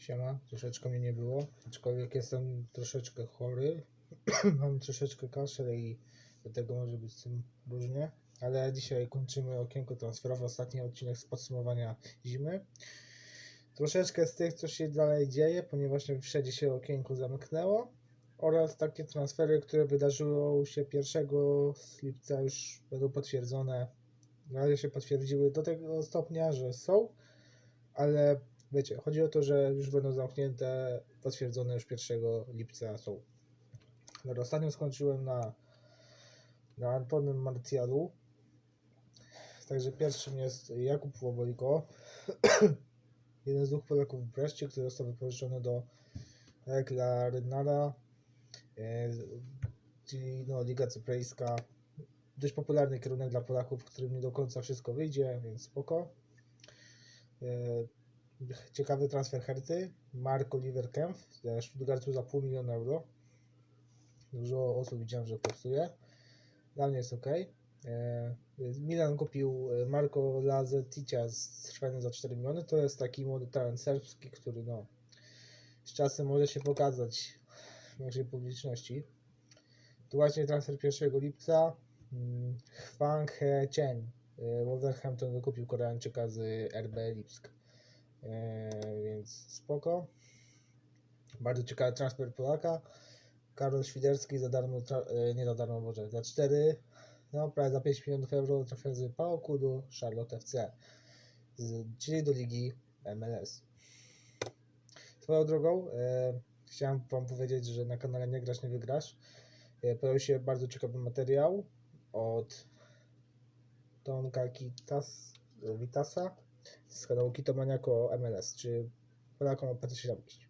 Siema, troszeczkę mnie nie było, aczkolwiek jestem troszeczkę chory. Mam troszeczkę kaszel i dlatego może być z tym różnie. Ale dzisiaj kończymy okienko transferowe, ostatni odcinek z podsumowania zimy. Troszeczkę z tych, co się dalej dzieje, ponieważ wszędzie się okienko zamknęło. Oraz takie transfery, które wydarzyło się 1 lipca już będą potwierdzone. Na razie się potwierdziły do tego stopnia, że są, ale wiecie, chodzi o to, że już będą zamknięte, potwierdzone już 1 lipca są. Dobra, ostatnio skończyłem na, na Antonym Martialu. Także pierwszym jest Jakub Łoboliko. Jeden z dwóch Polaków w Breszcie, który został wypożyczony do Ekla Rynara, e, czyli no, Liga Cypryjska. Dość popularny kierunek dla Polaków, w którym nie do końca wszystko wyjdzie, więc spoko. E, Ciekawy transfer Herty. Mark Oliver Kempf ze Stuttgartu za pół miliona euro. Dużo osób widziałem, że popsuje. Dla mnie jest ok. Milan kupił e, Marco Lazeticia z Trwania za 4 miliony. To jest taki młody talent serbski, który no, z czasem może się pokazać w naszej publiczności. Tu właśnie transfer 1 lipca. Mm, Hwang He Chen. e, Wolverhampton wykupił Koreańczyka z RB Lipsk. Eee, więc spoko. Bardzo ciekawy transfer Polaka. Karol Świderski za darmo, e, nie za darmo, Boże, za 4, no prawie za 5 milionów euro trafia z Paoku do Charlotte FC, z, czyli do ligi MLS. Swoją drogą, e, chciałem Wam powiedzieć, że na kanale Nie Grasz, Nie Wygrasz e, pojawił się bardzo ciekawy materiał od Tomka Kitas, Witasa z kanału Kitomaniako MLS, czy Polakom o PC 17.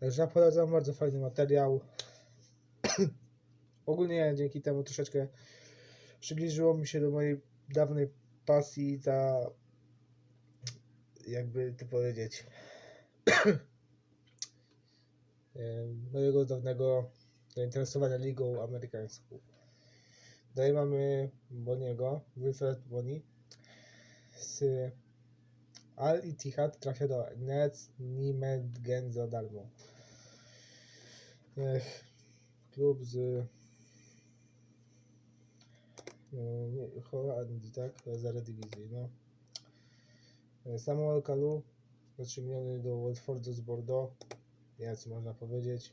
Także ja polecam bardzo fajny materiał. Ogólnie dzięki temu troszeczkę przybliżyło mi się do mojej dawnej pasji za jakby to powiedzieć em, mojego dawnego zainteresowania ligą amerykańską. Dalej mamy Boniego, Wilfred Boni z Al Ittihad trafia do Nets Nimedgen za darmo. Ech, klub z e, nie, Holandii, tak? Zara dywizji, no. E, Samuel Kalu za 3 miliony do Watfordu z Bordeaux. Nie co można powiedzieć.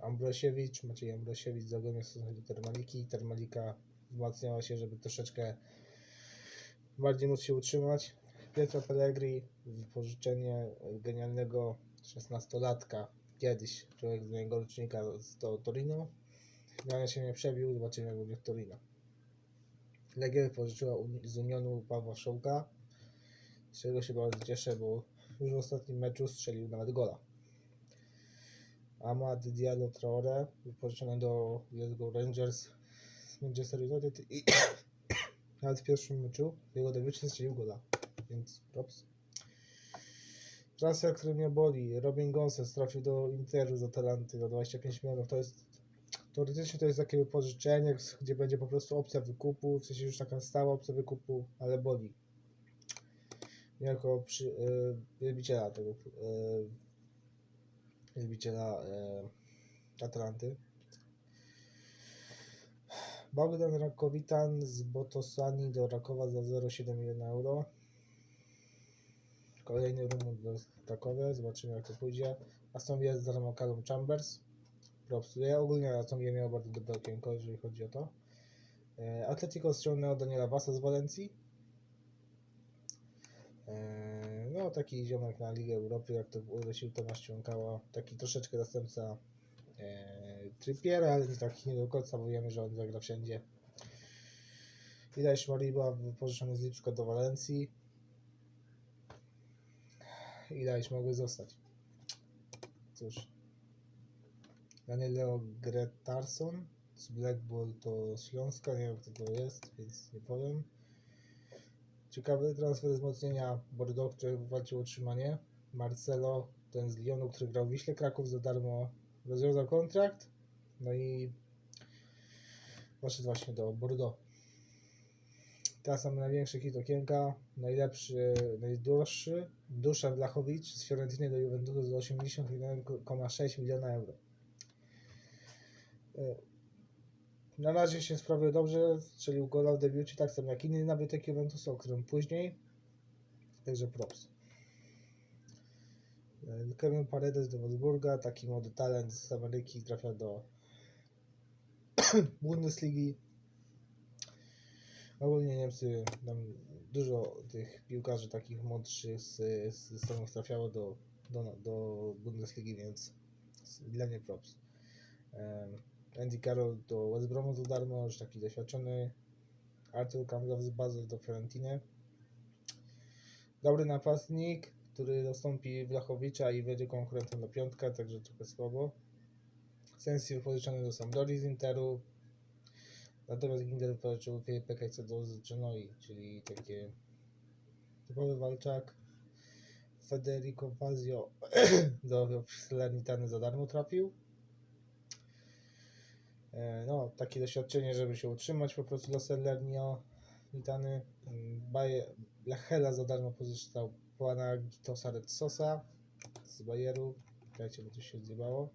Ambrosiewicz, Maciej Ambrosiewicz z Zagłębia stosunku do Termaliki. Termalika wzmacniała się, żeby troszeczkę bardziej móc się utrzymać. Pietro Pellegri, wypożyczenie genialnego 16-latka, kiedyś człowiek z mojego rocznika do Torino. Finalnie się nie przebił, zobaczymy jak będzie w Torino. Legia wypożyczyła z Unionu Pawła Szołka, z czego się bardzo cieszę, bo już w ostatnim meczu strzelił nawet gola. Amad Diallo Traore, wypożyczony do Glasgow Rangers z Manchester United i nawet w pierwszym meczu jego debiucie strzelił gola, więc props. Transfer, który mnie boli. Robin Gonsens trafił do Interu z Atalanty za 25 milionów. To jest teoretycznie to jest takie wypożyczenie, gdzie będzie po prostu opcja wykupu, w sensie już taka stała opcja wykupu, ale boli. Jako przy, y, wielbiciela tego y, wielbiciela y, Atalanty. Bogdan Rakowitan z Botosani do Rakowa za 0,7 miliona euro. Kolejny Rumun Krakowie, zobaczymy jak to pójdzie. Aston Villa z darmo Callum Chambers. Propsuje. Ogólnie Aston Villa miał bardzo dobre okienko, jeżeli chodzi o to. E, Atletico ściągnęło Daniela Vasa z Walencji. E, No, taki ziomek na Ligę Europy, jak to urodził Tomasz Ciąkała. Taki troszeczkę zastępca e, Trippiera, ale nie taki nie do końca, bo wiemy, że on zagra wszędzie. Widać Moriba wypożyczony z Lipska do Walencji. Widać mogły zostać. Cóż. Danilo Gretarson z Blackball to Śląska, nie wiem kto to jest, więc nie powiem. Ciekawy transfer wzmocnienia Bordeaux, który walczył o utrzymanie. Marcelo, ten z Lyonu, który grał w Wiśle Kraków za darmo, rozwiązał kontrakt. No i poszedł właśnie do Bordeaux. Teraz mamy największy hit okienka, najlepszy, najdroższy, Duszan Blachowicz z Fiorentiny do Juventusu za 81,6 miliona euro. E, Na razie się sprawił dobrze, strzelił gola w debiucie, tak samo jak inny nabytek Juventusu, o którym później. Także props. E, Kevin Paredes do Wolfsburga, taki młody talent z Ameryki, trafia do Bundesligi. Ogólnie Niemcy, tam dużo tych piłkarzy takich młodszych z, z Stanów trafiało do, do, do Bundesligi, więc dla mnie props. Andy Carroll do West Bromu za darmo, już taki doświadczony. Artur Kamzow z Basel do Fiorentiny. Dobry napastnik, który zastąpi Blachowicza i będzie konkurentem do piątka, także trochę słabo. Sensi wypożyczony do Sampdori z Interu. Natomiast Ginder wypożyczył Filipe Caicedo z Genoi, czyli takie typowy walczak. Federico Fazio do Salernitany za darmo trafił. E, No, takie doświadczenie, żeby się utrzymać po prostu dla Salernitany. Baje, Lechela za darmo pozyskał pana Gitosa Red Sosa z Bayeru. Dajcie, bo to się odzywało.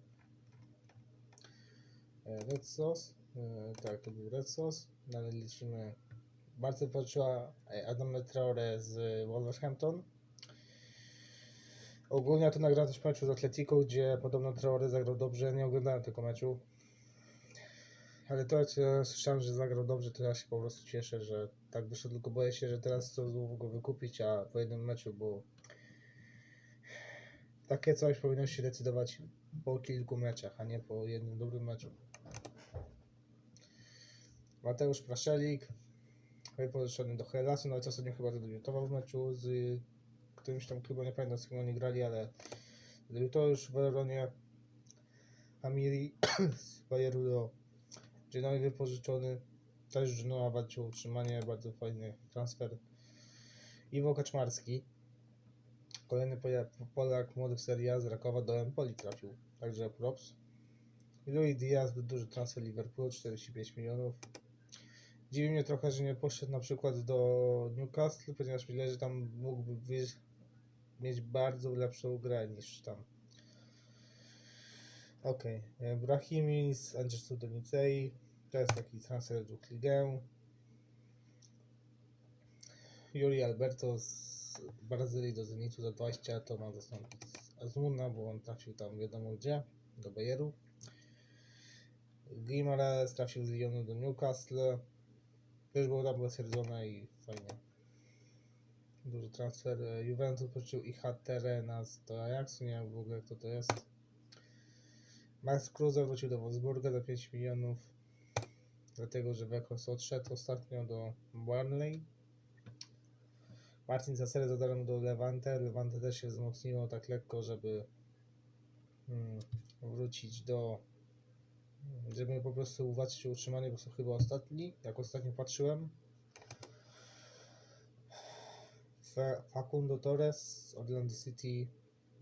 E, Red Sos. E, Tak, to był Red Sos. Dalej liczymy. Bardzo poczuła Adam Traore z Wolverhampton. Ogólnie to nagrałem też meczu z Atletico, gdzie podobno Traore zagrał dobrze. Nie oglądałem tego meczu. Ale to jak ja słyszałem, że zagrał dobrze, to ja się po prostu cieszę, że tak wyszło. Tylko boję się, że teraz chcą znowu go wykupić, a po jednym meczu, bo takie coś powinno się decydować po kilku meczach, a nie po jednym dobrym meczu. Mateusz Praszelik, wypożyczony do Helasu, nawet ostatnio chyba zadebiutował w meczu z którymś tam klubem, nie pamiętam z kim oni grali, ale debiutował już w Veronie Amiri z Bayeru do Genoi wypożyczony, też Genoa walczył o utrzymanie, bardzo fajny transfer. Iwo Kaczmarski, kolejny Polak młody w Serie z Rakowa do Empoli trafił, także props. I Louis Diaz, duży transfer Liverpoolu, 45 milionów. Dziwi mnie trochę, że nie poszedł na przykład do Newcastle, ponieważ myślę, że tam mógłby mieć bardzo lepszą grę niż tam. Okej, okay. Brahimi z Angesu do Nicei, to jest taki transfer do Ligę. Juri Alberto z Brazylii do Zenitu za 20, to ma zastąpić Azmuna, bo on trafił tam wiadomo gdzie, do Bayeru. Guimaraes trafił z Lyonu do Newcastle. Też było tam potwierdzone i fajnie. Duży transfer. Juventus poczuł ich Terena do Ajaxu, nie wiem w ogóle kto to jest. Max Kruse wrócił do Wolfsburga za 5 milionów. Dlatego, że Wekos odszedł ostatnio do Burnley. Martin Zasery za darmo do Levante. Levante też się wzmocniło tak lekko, żeby mm, wrócić do żeby po prostu uwalczyć o utrzymanie, bo są chyba ostatni, jak ostatnio patrzyłem. Fa- Facundo Torres Orlando City,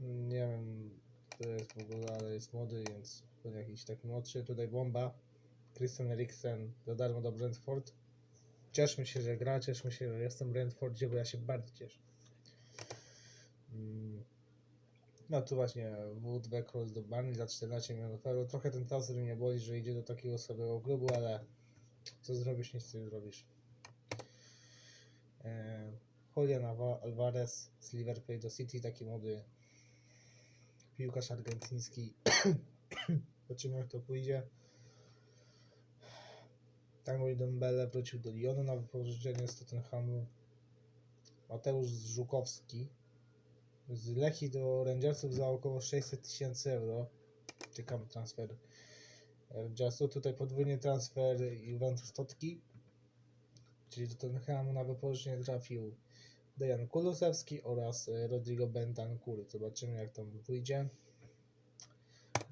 nie wiem kto jest w ogóle, ale jest młody, więc pewnie jakiś taki młodszy. Tutaj bomba, Christian Eriksen za darmo do Brentford. Cieszmy się, że gra, cieszmy się, że jestem w Brentfordzie, bo ja się bardzo cieszę. Mm. No tu właśnie Wood Cross do Barney za 14 milionów euro. Trochę ten transfer mnie boli, że idzie do takiego słabego klubu, ale co zrobisz, nic nie zrobisz. E, Julian Alva- Alvarez z Liverpool do City, taki młody piłkarz argentyński. Zobaczymy jak to pójdzie. Tanguy Dembele wrócił do Lyonu na wypożyczenie z Tottenhamu. Mateusz Żukowski z Lechi do Rangersów za około 600 tysięcy euro. Ciekawy transfer Rangersu. Tutaj podwójny transfer Juventus Totki. Czyli do Tottenhamu na wypożyczenie trafił Dejan Kulusewski oraz Rodrigo Bentancur. Zobaczymy jak tam wyjdzie.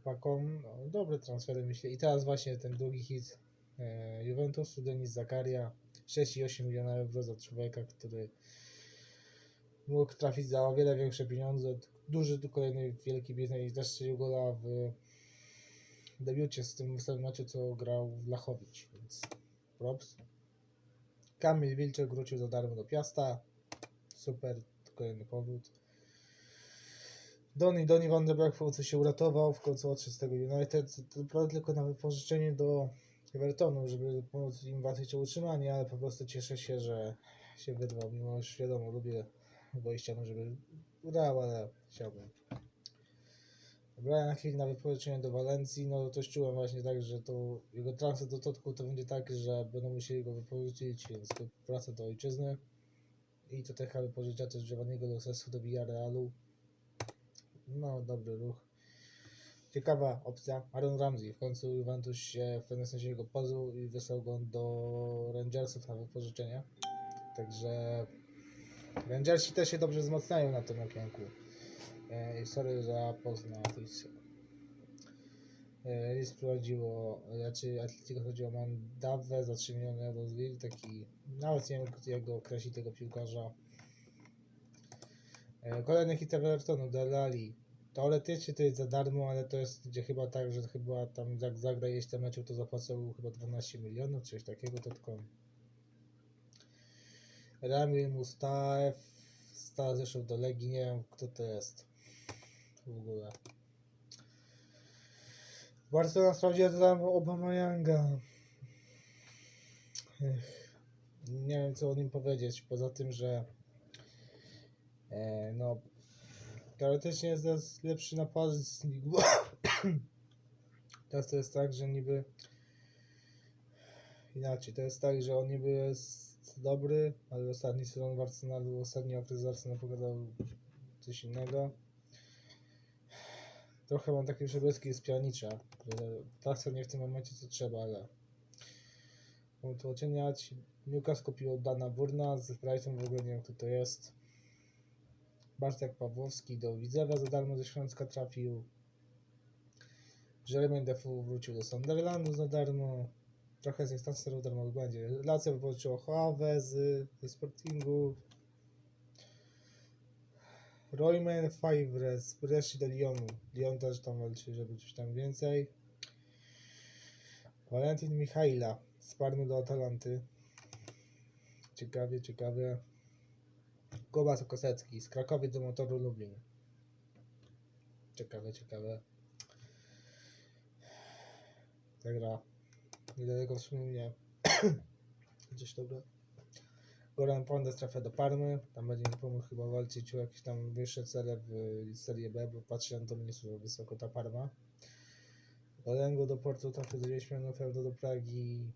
Chłopakom, no, dobre transfery myślę. I teraz właśnie ten drugi hit e, Juventusu, Denis Zakaria. 6,8 miliona euro za człowieka, który mógł trafić za o wiele większe pieniądze. Duży tu kolejny wielki biznes też strzelił gola w debiucie z tym samym co grał Lachowicz, więc props. Kamil Wilczek wrócił za darmo do Piasta. Super, kolejny powrót. Donny, Donny van der Berg w końcu się uratował, w końcu odszedł z tego United. To naprawdę tylko na wypożyczenie do Evertonu, żeby pomóc im walczyć o utrzymanie, ale po prostu cieszę się, że się wyrwał, mimo że wiadomo, lubię Wojścianu, żeby grał, ale chciałbym. Brian Hill na wypożyczenie do Walencji, no to czułem właśnie tak, że to jego transfer do Totku to będzie tak, że będą musieli go wypożyczyć, więc to do ojczyzny. I to TH wypożycza też Giovanniego do Sesu do Villarealu. No, dobry ruch. Ciekawa opcja. Aaron Ramsey. W końcu Juventus się w pewnym sensie go pozbył i wysłał go do Rangersów na wypożyczenie. Także Rangersi też się dobrze wzmacniają na tym okienku. E, sorry za Poznań. E, Lis prowadziło, raczej Atletico chodziło o Mandawę za 3 miliony euro taki, nawet nie wiem jak go określi tego piłkarza. E, Kolejny hit Evertonu, Delali. Teoretycznie to jest za darmo, ale to jest gdzie chyba tak, że chyba tam jak zagra jeść te meczu, to zapłacą chyba 12 milionów, coś takiego, to tylko Ramil Mustaev, stał zresztą do Legii, nie wiem kto to jest w ogóle. Barcelona sprawdziła tam Obamayanga. Ech, Nie wiem co o nim powiedzieć, poza tym, że e, no teoretycznie jest lepszy napastnik. Teraz to jest tak, że niby inaczej, to jest tak, że on niby jest dobry, ale ostatni sezon w Arsenalu, ostatni okres w Arsenalu coś innego. Trochę mam takie przebłyski z pianicza, transfer nie w tym momencie co trzeba, ale mogę to oceniać. Newcastle kupił Dana Burna z Brighton, w ogóle nie wiem kto to jest. Bartek Pawłowski do Widzewa za darmo ze Śląska trafił. Jeremy Defoe wrócił do Sunderlandu za darmo. Trochę z transferów darmowych będzie. Lazio wypożyczyło Hoave z, ze Sportingu. Royman Favre z Bresci do Lyonu. Lyon też tam walczy, żeby coś tam więcej. Valentin Michaila z Parmy do Atalanty. Ciekawie, ciekawie. Kuba Kosecki z Krakowie do Motoru Lublin. Ciekawe, ciekawe. Ta gra. Niedaleko w sumie mnie. Gdzieś dobra. Goran Pondes trafia do Parmy. Tam będzie mi pomógł chyba walczyć o jakieś tam wyższe cele w Serie B, bo patrzę na to nie jest wysoko ta Parma. Olengo do Portu trafia do 10 milionów euro do Pragi.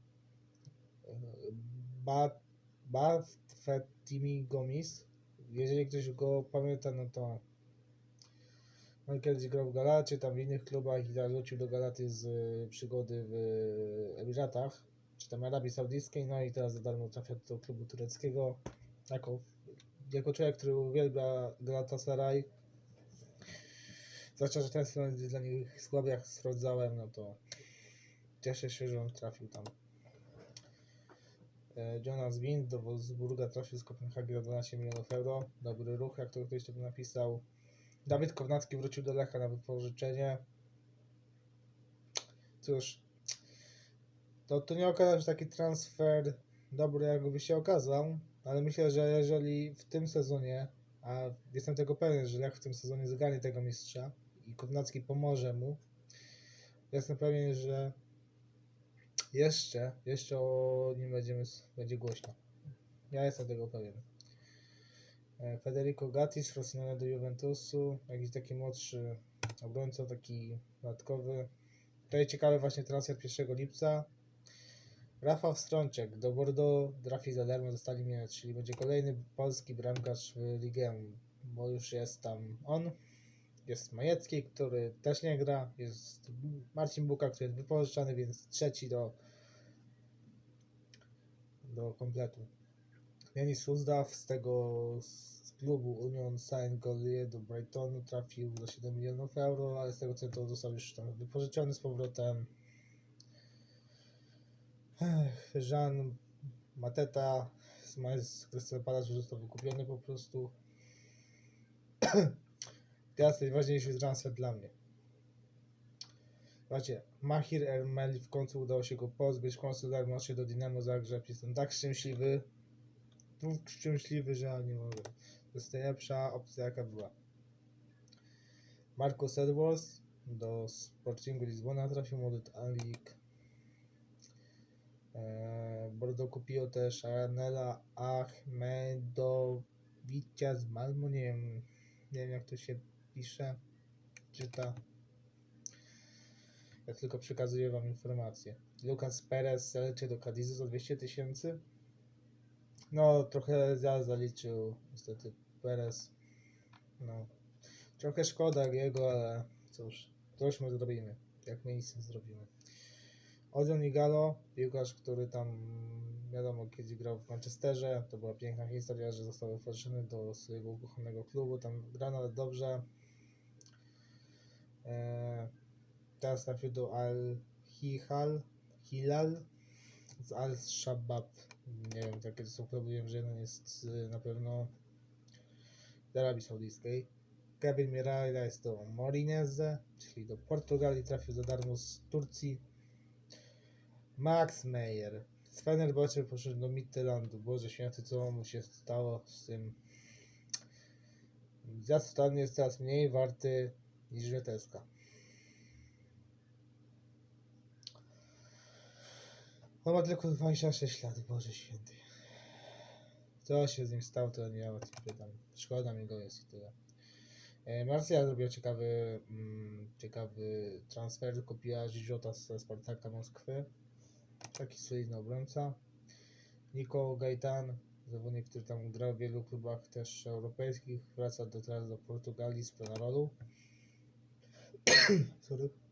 Ba Bafetimi Gomis. Jeżeli ktoś go pamięta, no to on kiedyś grał w Galacie, tam w innych klubach i teraz wrócił do Galaty z y, przygody w Emiratach, czy tam Arabii Saudyjskiej, no i teraz za darmo trafia do klubu tureckiego. Jako, jako człowiek, który uwielbia Galatasaray, zwłaszcza, że ten sezon dla nich słaby, jak sprawdzałem, no to cieszę się, że on trafił tam. E, Jonas Wind do Wolfsburga trafił z Kopenhagi za 12 milionów euro. Dobry ruch, jak to ktoś to by napisał. Dawid Kownacki wrócił do Lecha na wypożyczenie. Cóż, to, to nie okazał się taki transfer dobry, jakby się okazał, ale myślę, że jeżeli w tym sezonie, a jestem tego pewien, że Lech w tym sezonie zgarnie tego mistrza i Kownacki pomoże mu, jestem pewien, że jeszcze, jeszcze o nim będziemy, będzie głośno. Ja jestem tego pewien. E, Federico Gattis, Rossinione do Juventusu, jakiś taki młodszy obrońca, taki dodatkowy. Tutaj ciekawy właśnie transfer 1 lipca. Rafał Strączek do Bordeaux trafi za darmo, zostali mnie, czyli będzie kolejny polski bramkarz w ligę, bo już jest tam on. Jest Majecki, który też nie gra. Jest Marcin Buka, który jest wypożyczany, więc trzeci do, do kompletu. Janis Fuzdaw z tego z klubu Union Saint Gallier do Brightonu trafił za 7 milionów euro, ale z tego to został już tam wypożyczony z powrotem. Jean Mateta z już został wykupiony po prostu. Teraz najważniejszy transfer dla mnie. Zobaczcie, Mahir Ermeli w końcu udało się go pozbyć, w końcu się do Dynamo Zagrzeb. Jestem tak szczęśliwy. Tak szczęśliwy, że nie mogę. To jest najlepsza opcja jaka była. Marcus Edwards do Sportingu Lizbona trafił młody Alik. E, Bordeaux kupiło też Aranela Achmedowicza z Malmo. Nie wiem, nie wiem jak to się pisze, czyta. Ja tylko przekazuję wam informacje. Lucas Perez leci do Cadizu za 200 tysięcy. No, trochę za zaliczył niestety Perez. No, trochę szkoda jego, ale cóż, coś my zrobimy. Jak my nic nie zrobimy. Odion Igalo, piłkarz, który tam wiadomo kiedy grał w Manchesterze. To była piękna historia, że został wypożyczony do swojego ukochanego klubu. Tam gra nawet dobrze. Eee, teraz trafił do Al Hilal, Hilal z Al Shabab. Nie wiem, jakie to są wiem, że jeden jest y, na pewno z Arabii Saudyjskiej. Kevin Miranda jest do Morinese, czyli do Portugalii, trafił za darmo z Turcji. Max Meyer z Fenerbahce poszedł do Midtjyllandu. Boże święty, co mu się stało z tym? Totalny jest teraz mniej warty niż Wieteska. On ma tylko 26 lat, Boże święty. Co się z nim stało, to nie wiem, pytam. Szkoda mi go jest i tyle. E, Marcja zrobiła ciekawy, mm, ciekawy transfer, kupiła Żiżota ze Spartaka Moskwy. Taki solidny obrońca. Niko Gaitan, zawodnik, który tam grał w wielu klubach też europejskich, wraca do, teraz do Portugalii z Penarolu. Sorry.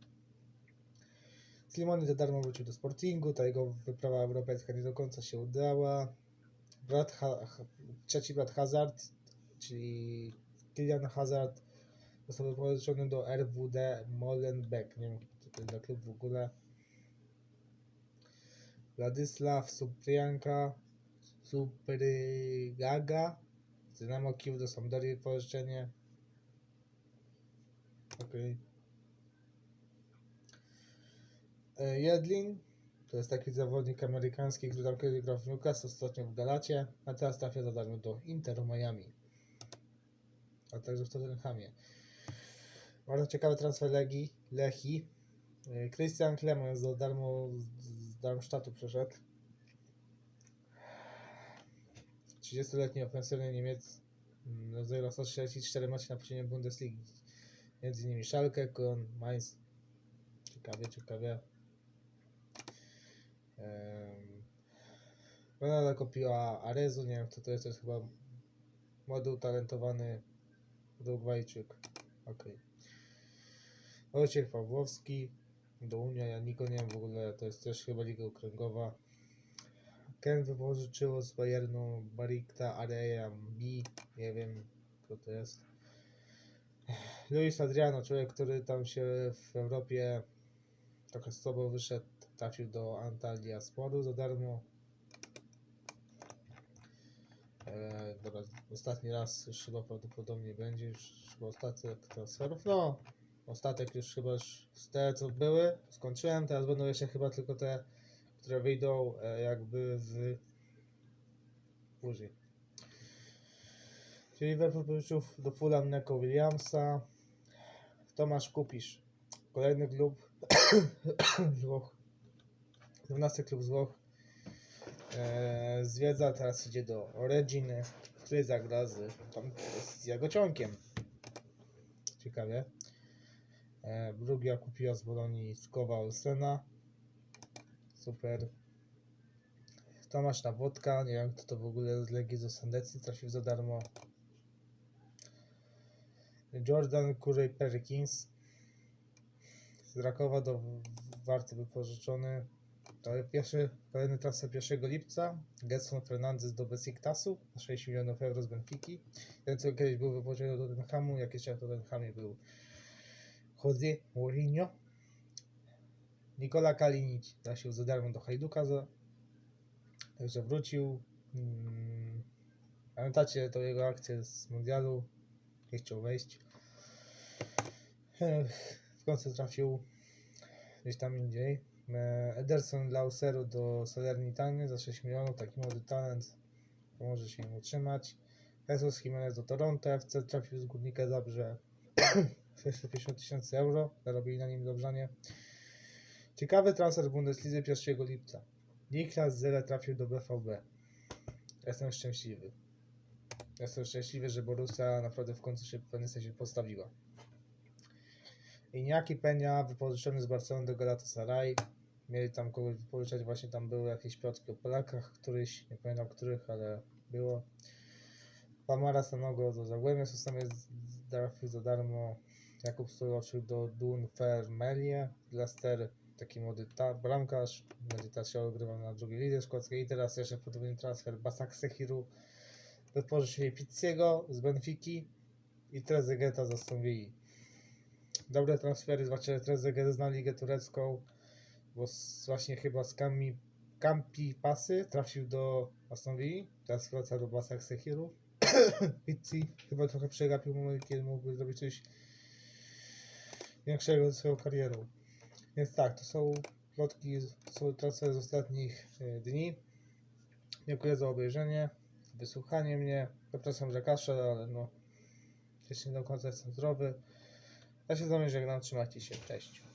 Slimani za darmo wrócił do Sportingu, ta jego wyprawa europejska nie do końca się udała. Brat ha- trzeci brat Hazard, czyli Kylian Hazard, został wypożyczony do RWD Molenbeek. Nie wiem, to jest za klub w ogóle. Władysław Suprianka, Suprygaga, Dynamo Kijów do Sampdorii wypożyczenie. Okej. E, Jedlin to jest taki zawodnik amerykański, który tam kiedyś grał w Newcastle, ostatnio w Galacie, a teraz trafia za darmo do Interu Miami. A także w Tottenhamie. Bardzo ciekawy transfer Legii, Lechi. E, Christian Clemens za darmo z- Darmstadtu przeszedł. 30-letni ofensywny Niemiec mm, rozegrał 134 mecze na poziomie Bundesligi. Między innymi Schalke, Köln, Mainz. Ciekawie, ciekawie. Ronaldo kupiła Arezu, nie wiem kto to jest, to jest chyba młody, utalentowany Urugwajczyk. Okej. Wojciech Pawłowski do Unia, ja niko nie wiem w ogóle, to jest też chyba Liga Okręgowa. Ken wypożyczyło z Bayernu Barikta Areya B, nie wiem kto to jest. Luis Adriano, człowiek, który tam się w Europie trochę z sobą wyszedł, trafił do Antalya Sporu za darmo. Eee, dobra, ostatni raz już chyba prawdopodobnie będzie, już chyba ostatek transferów. No, ostatek już chyba już z te co były, skończyłem. Teraz będą jeszcze chyba tylko te, które wyjdą e, jakby w później. Czyli Liverpool porzucił do Fulham Neko Williamsa. Tomasz Kupisz. Kolejny klub z Włoch. 12 klub z Włoch. E, zwiedza, teraz idzie do Reginy, w której zagra z, tam, z Jagociąkiem. Ciekawie. E, Brugia kupiła z Bolonii Skowa Olsena. Super. Tomasz Nawodka, nie wiem kto to w ogóle z Legii z Sandecji trafił za darmo. Jordan Curry Perkins z Rakowa do Warty wypożyczony. To jest pierwszy, kolejny transfer 1 lipca. Getson Fernandez do Besiktasu na 6 milionów euro z Benfiki. Ten co kiedyś był wypożyczony do Tottenhamu, jak jeszcze w Tottenhamie był Jose Mourinho. Nikola Kalinic trafił za darmo do Hajduka, za, także wrócił. Mm, pamiętacie tą jego akcję z mundialu, nie chciał wejść. W końcu trafił gdzieś tam indziej. E, Ederson dla Auseru do Salernitany za 6 milionów, taki młody talent, pomoże się im utrzymać. Jesus Jimenez do Toronto FC trafił z Górnika Zabrze. 650 tysięcy euro, zarobili na nim dobrzanie. Ciekawy transfer w Bundeslidze 1 lipca. Niklas Zele trafił do BVB. Jestem szczęśliwy. Jestem szczęśliwy, że Borussia naprawdę w końcu się w pewnym sensie postawiła. Iniaki Penia wypożyczony z Barcelony do Galatasaray. Mieli tam kogoś wypożyczać, właśnie tam były jakieś plotki o Polakach, któryś, nie pamiętam których, ale było. Pamara Sanogo do Zagłębia Sosnamię trafił za darmo. Jakub Stoloczyk do Dunfermlie. Leicester, taki młody ta, bramkarz, będzie teraz się ogrywał na drugiej lidze szkockiej. I teraz jeszcze podwójny transfer Basak Sehiru. Wypożyczyli Pizziego z Benfiki i Trezegeta z Aston Villa. Dobre transfery, zwłaszcza Trezeguet zna ligę turecką, bo właśnie chyba z Kami, Kampi Pasy trafił do Aston Villa, teraz wraca do Basak Sehiru. Pizzi chyba trochę przegapił moment, kiedy mógłby zrobić coś większego ze swoją karierą. Więc tak, to są plotki, są transfery z ostatnich e, dni. Dziękuję za obejrzenie, wysłuchanie mnie. Przepraszam za kaszel, ale no jeszcze nie do końca jestem zdrowy. Ja się z wami żegnam, trzymajcie się, cześć.